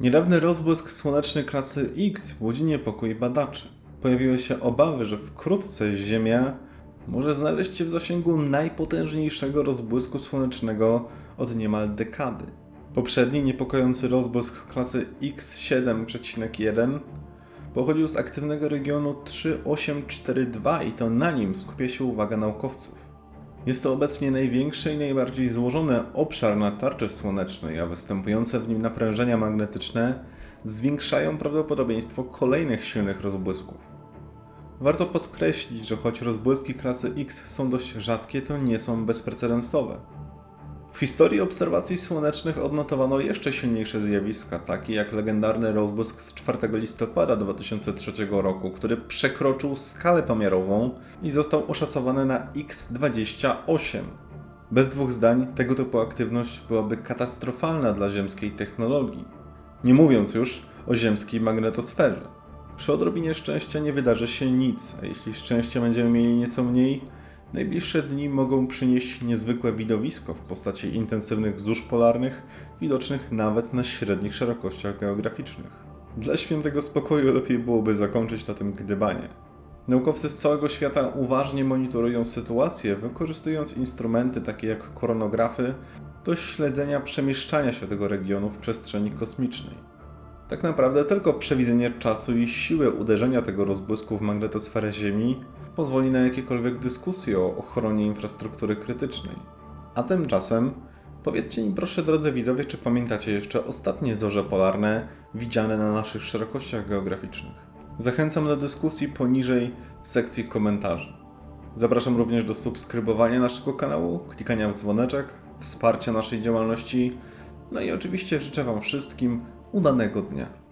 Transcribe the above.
Niedawny rozbłysk słoneczny klasy X budzi niepokój badaczy. Pojawiły się obawy, że wkrótce Ziemia może znaleźć się w zasięgu najpotężniejszego rozbłysku słonecznego od niemal dekady. Poprzedni niepokojący rozbłysk klasy X7,1 pochodził z aktywnego regionu 3842 i to na nim skupia się uwaga naukowców. Jest to obecnie największy i najbardziej złożony obszar na tarczy słonecznej, a występujące w nim naprężenia magnetyczne zwiększają prawdopodobieństwo kolejnych silnych rozbłysków. Warto podkreślić, że choć rozbłyski klasy X są dość rzadkie, to nie są bezprecedensowe. W historii obserwacji słonecznych odnotowano jeszcze silniejsze zjawiska, takie jak legendarny rozbłysk z 4 listopada 2003 roku, który przekroczył skalę pomiarową i został oszacowany na x28. Bez dwóch zdań, tego typu aktywność byłaby katastrofalna dla ziemskiej technologii. Nie mówiąc już o ziemskiej magnetosferze. Przy odrobinie szczęścia nie wydarzy się nic, a jeśli szczęścia będziemy mieli nieco mniej, Najbliższe dni mogą przynieść niezwykłe widowisko w postaci intensywnych zórz polarnych, widocznych nawet na średnich szerokościach geograficznych. Dla świętego spokoju lepiej byłoby zakończyć na tym gdybanie. Naukowcy z całego świata uważnie monitorują sytuację, wykorzystując instrumenty takie jak koronografy do śledzenia przemieszczania się tego regionu w przestrzeni kosmicznej. Tak naprawdę tylko przewidzenie czasu i siły uderzenia tego rozbłysku w magnetosferę Ziemi pozwoli na jakiekolwiek dyskusje o ochronie infrastruktury krytycznej. A tymczasem powiedzcie mi proszę drodzy widzowie, czy pamiętacie jeszcze ostatnie zorze polarne widziane na naszych szerokościach geograficznych? Zachęcam do dyskusji poniżej w sekcji komentarzy. Zapraszam również do subskrybowania naszego kanału, klikania w dzwoneczek, wsparcia naszej działalności, no i oczywiście życzę Wam wszystkim udanego dnia.